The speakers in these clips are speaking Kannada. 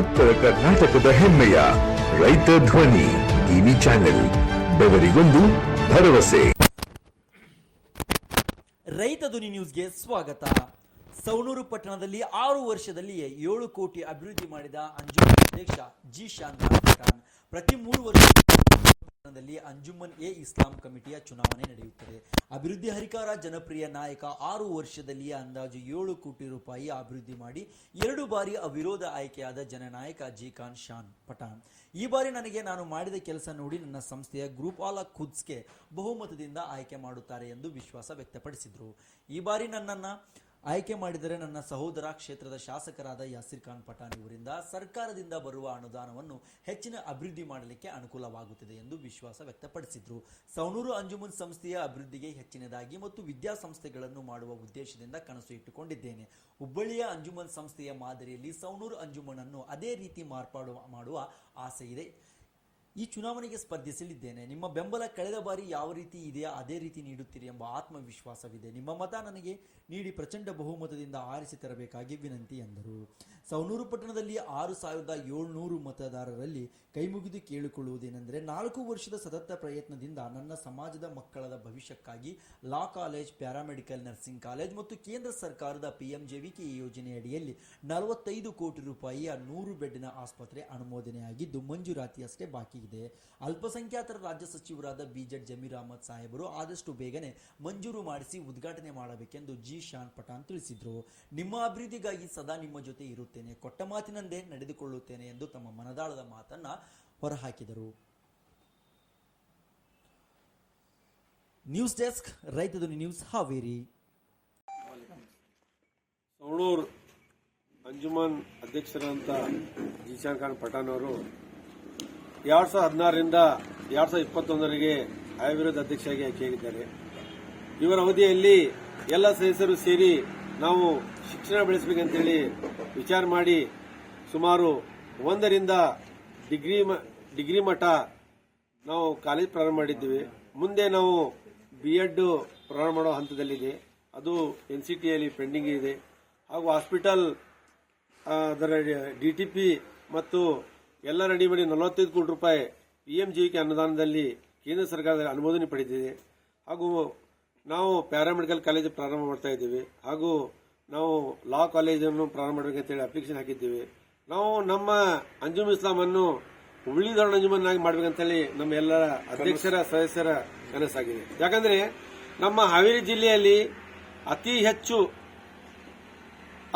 ಉತ್ತರ ಕರ್ನಾಟಕದ ಹೆಮ್ಮೆಯ ರೈತ ಧ್ವನಿ ಟಿವಿ ಚಾನೆಲ್, ಬೆವರಿಗೊಂದು ಭರವಸೆ. ರೈತ ಧ್ವನಿ ನ್ಯೂಸ್ಗೆ ಸ್ವಾಗತ. ಸವಣೂರು ಪಟ್ಟಣದಲ್ಲಿ ಆರು ವರ್ಷದಲ್ಲಿಯೇ ಏಳು ಕೋಟಿ ಅಭಿವೃದ್ಧಿ ಮಾಡಿದ ಅಂಜುಮನ್ ಅಧ್ಯಕ್ಷ ಜಿ. ಶಾಂತ ಪ್ರತಿ ಮೂರು ವರ್ಷ ಪಟ್ಟಣದಲ್ಲಿ ಅಂಜುಮನ್ ಎ ಇಸ್ಲಾಂ ಕಮಿಟಿಯ ಚುನಾವಣೆ ನಡೆಯುತ್ತದೆ. ಅಭಿವೃದ್ಧಿ ಹರಿಕಾರ ಜನಪ್ರಿಯ ನಾಯಕ ಆರು ವರ್ಷದಲ್ಲಿ ಅಂದಾಜು ಏಳು ಕೋಟಿ ರೂಪಾಯಿ ಅಭಿವೃದ್ಧಿ ಮಾಡಿ ಎರಡು ಬಾರಿ ಅವಿರೋಧ ಆಯ್ಕೆಯಾದ ಜನನಾಯಕ ಜಿ ಖಾನ್ ಶಾನ್ ಪಠಾಣ್. ಈ ಬಾರಿ ನನಗೆ ನಾನು ಮಾಡಿದ ಕೆಲಸ ನೋಡಿ ನನ್ನ ಸಂಸ್ಥೆಯ ಗ್ರೂಪ್ ಆಲ ಖುದ್ಸ್ಗೆ ಬಹುಮತದಿಂದ ಆಯ್ಕೆ ಮಾಡುತ್ತಾರೆ ಎಂದು ವಿಶ್ವಾಸ ವ್ಯಕ್ತಪಡಿಸಿದರು. ಈ ಬಾರಿ ನನ್ನನ್ನು ಆಯ್ಕೆ ಮಾಡಿದರೆ ನನ್ನ ಸಹೋದರ ಕ್ಷೇತ್ರದ ಶಾಸಕರಾದ ಯಾಸಿರ್ ಖಾನ್ ಪಠಾಣಿ ಅವರಿಂದ ಸರ್ಕಾರದಿಂದ ಬರುವ ಅನುದಾನವನ್ನು ಹೆಚ್ಚಿನ ಅಭಿವೃದ್ಧಿ ಮಾಡಲಿಕ್ಕೆ ಅನುಕೂಲವಾಗುತ್ತದೆ ಎಂದು ವಿಶ್ವಾಸ ವ್ಯಕ್ತಪಡಿಸಿದರು. ಸೌನೂರು ಅಂಜುಮನ್ ಸಂಸ್ಥೆಯ ಅಭಿವೃದ್ಧಿಗೆ ಹೆಚ್ಚಿನದಾಗಿ ಮತ್ತು ವಿದ್ಯಾಸಂಸ್ಥೆಗಳನ್ನು ಮಾಡುವ ಉದ್ದೇಶದಿಂದ ಕನಸು ಇಟ್ಟುಕೊಂಡಿದ್ದೇನೆ. ಹುಬ್ಬಳ್ಳಿಯ ಅಂಜುಮನ್ ಸಂಸ್ಥೆಯ ಮಾದರಿಯಲ್ಲಿ ಸವಣೂರು ಅಂಜುಮನನ್ನು ಅದೇ ರೀತಿ ಮಾರ್ಪಾಡು ಮಾಡುವ ಆಸೆ ಇದೆ ಈ ಚುನಾವಣೆಗೆ ಸ್ಪರ್ಧಿಸಲಿದ್ದೇನೆ. ನಿಮ್ಮ ಬೆಂಬಲ ಕಳೆದ ಬಾರಿ ಯಾವ ರೀತಿ ಇದೆಯಾ ಅದೇ ರೀತಿ ನೀಡುತ್ತೀರಿ ಎಂಬ ಆತ್ಮವಿಶ್ವಾಸವಿದೆ. ನಿಮ್ಮ ಮತ ನನಗೆ ನೀಡಿ ಪ್ರಚಂಡ ಬಹುಮತದಿಂದ ಆರಿಸಿ ತರಬೇಕಾಗಿ ವಿನಂತಿ ಎಂದರು. ಸವನೂರು ಪಟ್ಟಣದಲ್ಲಿ ಆರು ಸಾವಿರದ ಏಳ್ನೂರು ಮತದಾರರಲ್ಲಿ ಕೈಮುಗಿದು ಕೇಳಿಕೊಳ್ಳುವುದೇನೆಂದರೆ, ನಾಲ್ಕು ವರ್ಷದ ಸತತ ಪ್ರಯತ್ನದಿಂದ ನನ್ನ ಸಮಾಜದ ಮಕ್ಕಳದ ಭವಿಷ್ಯಕ್ಕಾಗಿ law college, paramedical nursing college ಮತ್ತು ಕೇಂದ್ರ ಸರ್ಕಾರದ ಪಿಎಂಜೆವಿಕೆ ಕೆ ಅಡಿಯಲ್ಲಿ ನಲವತ್ತೈದು ಕೋಟಿ ರೂಪಾಯಿಯ ನೂರು ಬೆಡ್ಡಿನ ಆಸ್ಪತ್ರೆ ಅನುಮೋದನೆಯಾಗಿದ್ದು, ಮಂಜೂರಾತಿಯಷ್ಟೇ ಬಾಕಿ ಇದೆ. ಅಲ್ಪಸಂಖ್ಯಾತರ ರಾಜ್ಯ ಸಚಿವರಾದ ಬಿಜೆಡ್ ಜಮೀರ್ ಅಹಮದ್ ಸಾಹೇಬರು ಆದಷ್ಟು ಬೇಗನೆ ಮಂಜೂರು ಮಾಡಿಸಿ ಉದ್ಘಾಟನೆ ಮಾಡಬೇಕೆಂದು ಜಿ. ಶಾನ್ ಪಠಾಣ್ ತಿಳಿಸಿದರು. ನಿಮ್ಮ ಅಭಿವೃದ್ಧಿಗಾಗಿ ಸದಾ ನಿಮ್ಮ ಜೊತೆ ಇರುತ್ತೇನೆ. ಕೊಟ್ಟ ಮಾತಿನಂದೇ ನಡೆದುಕೊಳ್ಳುತ್ತೇನೆ ಎಂದು ತಮ್ಮ ಮನದಾಳದ ಮಾತನ್ನ ಹೊರಹಾಕಿದರು. News desk, Raitha Dhwani news, Haveri. Savanur Anjuman ಅಧ್ಯಕ್ಷರಂತ Zeeshan Khan Pathan ಅವರು ಎರಡ್ ಸಾವಿರದ ಹದಿನಾರರಿಂದ ಎರಡ್ ಸಾವಿರದ ಇಪ್ಪತ್ತೊಂದರಿಗೆ ಆಯುರ್ವೇದ ಅಧ್ಯಕ್ಷರಾಗಿ ಆಯ್ಕೆಯಾಗಿದ್ದಾರೆ. ಇವರ ಅವಧಿಯಲ್ಲಿ ಎಲ್ಲ ಸದಸ್ಯರು ಸೇರಿ ನಾವು ಶಿಕ್ಷಣ ಬೆಳೆಸಬೇಕಂತೇಳಿ ವಿಚಾರ ಮಾಡಿ ಸುಮಾರು ಒಂದರಿಂದ ಡಿಗ್ರಿ ಡಿಗ್ರಿ ಮಠ ನಾವು ಕಾಲೇಜ್ ಪ್ರಾರಂಭ ಮಾಡಿದ್ದೀವಿ. ಮುಂದೆ ನಾವು ಬಿ ಎಡ್ ಪ್ರಾರಂಭ ಮಾಡೋ ಹಂತದಲ್ಲಿದೆ. ಅದು ಎನ್ ಸಿ ಟಿಯಲ್ಲಿ ಪೆಂಡಿಂಗ್ ಇದೆ. ಹಾಗೂ ಹಾಸ್ಪಿಟಲ್ ಅದರ ಡಿ ಟಿ ಪಿ ಮತ್ತು ಎಲ್ಲ ರೆಡಿ ಮಾಡಿ ನಲವತ್ತೈದು ಕೋಟಿ ರೂಪಾಯಿ ಪಿ ಎಂ ಜಿ ಕೆ ಅನುದಾನದಲ್ಲಿ ಕೇಂದ್ರ ಸರ್ಕಾರದ ಅನುಮೋದನೆ ಪಡೆದಿದೆ. ಹಾಗೂ ನಾವು ಪ್ಯಾರಾಮೆಡಿಕಲ್ ಕಾಲೇಜ್ ಪ್ರಾರಂಭ ಮಾಡ್ತಾ ಇದ್ದೀವಿ. ಹಾಗೂ ನಾವು ಲಾ ಕಾಲೇಜನ್ನು ಪ್ರಾರಂಭ ಮಾಡಬೇಕಂತೇಳಿ ಅಪ್ಲಿಕೇಶನ್ ಹಾಕಿದ್ದೀವಿ. ನಾವು ನಮ್ಮ ಅಂಜುಮ್ ಇಸ್ಲಾಂ ಅನ್ನು ಹುಬ್ಳಿ ಧಾರವಾಡ ಅಂಜುಮನ್ನಾಗಿ ಮಾಡಬೇಕಂತೇಳಿ ನಮ್ಮ ಎಲ್ಲ ಅಧ್ಯಕ್ಷರ, ಸದಸ್ಯರ ಕನಸಾಗಿದೆ. ಯಾಕಂದ್ರೆ ನಮ್ಮ ಹಾವೇರಿ ಜಿಲ್ಲೆಯಲ್ಲಿ ಅತಿ ಹೆಚ್ಚು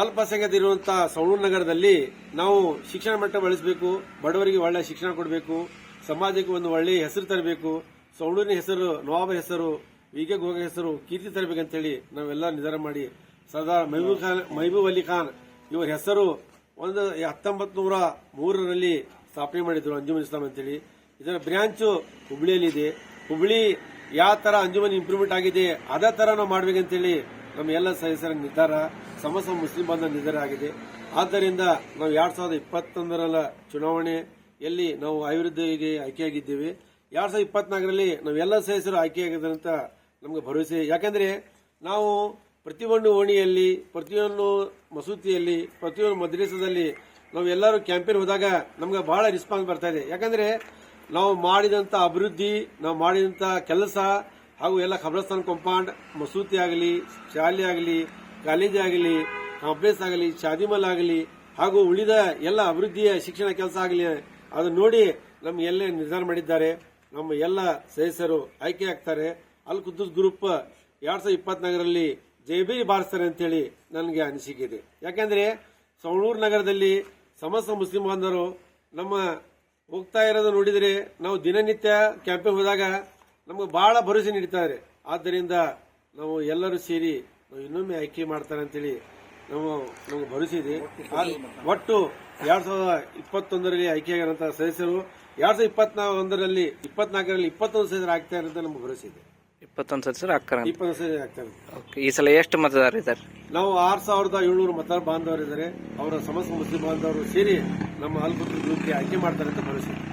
ಅಲ್ಪಸಂಖ್ಯಾತ ಇರುವಂತಹ ಸವಣೂರು ನಗರದಲ್ಲಿ ನಾವು ಶಿಕ್ಷಣ ಮಟ್ಟ ಬೆಳೆಸಬೇಕು, ಬಡವರಿಗೆ ಒಳ್ಳೆ ಶಿಕ್ಷಣ ಕೊಡಬೇಕು, ಸಮಾಜಕ್ಕೆ ಒಂದು ಒಳ್ಳೆ ಹೆಸರು ತರಬೇಕು, ಸವಣೂರಿನ ಹೆಸರು, ನವಾಬ ಹೆಸರು ವಿಕೆ ಗೋಗ ಹೆಸರು, ಕೀರ್ತಿ ತರಬೇಕಂತೇಳಿ ನಾವೆಲ್ಲ ನಿರ್ಧಾರ ಮಾಡಿ ಸರ್ದಾರ್ ಮಹಬೂಬ್ ಖಾನ್, ಮಹಬೂಬ್ ಅಲಿ ಖಾನ್ ಇವರ ಹೆಸರು ಒಂದು ಹತ್ತೊಂಬತ್ ನೂರ ಮೂರರಲ್ಲಿ ಸ್ಥಾಪನೆ ಮಾಡಿದ್ರು ಅಂಜುಮನ್ ಇಸ್ಲಾಂ ಅಂತೇಳಿ. ಇದರ ಬ್ರಾಂಚು ಹುಬ್ಳಿಯಲ್ಲಿದೆ. ಹುಬ್ಳಿ ಯಾವ ತರ ಅಂಜುಮನ್ ಇಂಪ್ರೂವ್ಮೆಂಟ್ ಆಗಿದೆ, ಅದೇ ತರ ನಾವು ಮಾಡ್ಬೇಕಂತೇಳಿ ನಮ್ಮ ಎಲ್ಲ ಸದಸ್ಯರ ನಿರ್ಧಾರ, ಸಮಸ್ತ ಮುಸ್ಲಿಂ ಬಾಂಧವ ನಿರ್ಧಾರ ಆಗಿದೆ. ಆದ್ದರಿಂದ ನಾವು ಎರಡ್ ಸಾವಿರದ ಇಪ್ಪತ್ತೊಂದರ ಚುನಾವಣೆಯಲ್ಲಿ ನಾವು ಅಭಿವೃದ್ಧಿಗೆ ಆಯ್ಕೆಯಾಗಿದ್ದೇವೆ. ಎರಡ್ ಸಾವಿರದ ಇಪ್ಪತ್ನಾಲ್ಕರಲ್ಲಿ ನಾವೆಲ್ಲ ಸದಸ್ಯರು ಆಯ್ಕೆಯಾಗಿದ್ದಂತ ನಮಗೆ ಭರವಸೆ ಯಾಕಂದರೆ ನಾವು ಪ್ರತಿಯೊಂದು ಓಣಿಯಲ್ಲಿ, ಪ್ರತಿಯೊಂದು ಮಸೂತಿಯಲ್ಲಿ, ಪ್ರತಿಯೊಂದು ಮದ್ರಸದಲ್ಲಿ ನಾವು ಎಲ್ಲರೂ ಕ್ಯಾಂಪೇನ್ ಹೋದಾಗ ನಮ್ಗೆ ಬಹಳ ರೆಸ್ಪಾನ್ಸ್ ಬರ್ತಾ ಇದೆ. ಯಾಕಂದ್ರೆ ನಾವು ಮಾಡಿದಂತ ಅಭಿವೃದ್ಧಿ, ನಾವು ಮಾಡಿದಂತ ಕೆಲಸ ಹಾಗೂ ಎಲ್ಲ ಖಬ್ರಸ್ತಾನ್ ಕಂಪೌಂಡ್ ಮಸೂತಿ ಆಗಲಿ, ಶಾಲೆ ಆಗಲಿ ಕಾಲೇಜ್ ಆಗಲಿ ಕಾಂಪ್ಲೆಕ್ಸ್ ಆಗಲಿ ಶಾದಿಮಲ್ ಆಗಲಿ, ಹಾಗೂ ಉಳಿದ ಎಲ್ಲ ಅಭಿವೃದ್ಧಿಯ ಶಿಕ್ಷಣ ಕೆಲಸ ಆಗಲಿ ಅದನ್ನು ನೋಡಿ ನಮ್ಗೆ ಎಲ್ಲ ನಿರ್ಧಾರ ಮಾಡಿದ್ದಾರೆ. ನಮ್ಮ ಎಲ್ಲ ಸದಸ್ಯರು ಆಯ್ಕೆ ಆಗ್ತಾರೆ. ಅಲ್ ಕುದ್ದೂಸ್ ಗ್ರೂಪ್ ಎರಡ್ ಸಾವಿರದ ಇಪ್ಪತ್ನಾಲ್ಕರಲ್ಲಿ ಜಯಬೇರಿ ಬಾರಿಸ್ತಾರೆ ಅಂತೇಳಿ ನನಗೆ ಅನಿಸಿಕೆ ಇದೆ. ಯಾಕಂದ್ರೆ ಸವಣೂರು ನಗರದಲ್ಲಿ ಸಮಸ್ತ ಮುಸ್ಲಿಂ ಬಾಂಧವರು ನಮ್ಮ ಹೋಗ್ತಾ ಇರೋದು ನೋಡಿದರೆ ನಾವು ದಿನನಿತ್ಯ ಕ್ಯಾಂಪೇನ್ ಹೋದಾಗ ನಮಗೆ ಬಹಳ ಭರವಸೆ ನೀಡ್ತಾರೆ ಆದ್ದರಿಂದ ನಾವು ಎಲ್ಲರೂ ಸೇರಿ ನಾವು ಇನ್ನೊಮ್ಮೆ ಆಯ್ಕೆ ಮಾಡ್ತಾರೆ ಅಂತೇಳಿ ನಾವು ನಮಗೆ ಭರವಸೆ ಇದೆ. ಒಟ್ಟು ಎರಡ್ ಸಾವಿರದ ಇಪ್ಪತ್ತೊಂದರಲ್ಲಿ ಆಯ್ಕೆಯಾಗಿರುವಂತಹ ಸದಸ್ಯರು ಎರಡ್ ಸಾವಿರದ ಇಪ್ಪತ್ನಾಲ್ಕರಲ್ಲಿ ಇಪ್ಪತ್ನಾಲ್ಕರಲ್ಲಿ ಇಪ್ಪತ್ತೊಂದು ಸದಸ್ಯರು ಆಗ್ತಾರೆ ಅಂತ ನಮಗೆ ಭರವಸೆ ಇದೆ. ಇಪ್ಪತ್ತೊಂದು ಸದಸ್ಯರು ಆಗ್ತಾರೆ ಇಪ್ಪತ್ತೊಂದು ಸದಸ್ಯರು ಆಗ್ತಾರೆ ಈ ಸಲ ಎಷ್ಟು ಮತದಾರ ಇದ್ದಾರೆ? ನಾವು ಆರ್ ಸಾವಿರದ ಏಳ್ನೂರು ಮತ ಬಾಂಧವರಿದ್ದಾರೆ ಅವರ ಸಮಸ್ತ ಮುಸ್ಲಿಂ ಬಾಂಧವರು ಸೇರಿ ನಮ್ಮ ಅಲ್ಪತ್ರ ಗ್ರೂಪ್ಗೆ ಆಯ್ಕೆ ಮಾಡ್ತಾರೆ ಅಂತ ಭರವಸೆ ಇದೆ.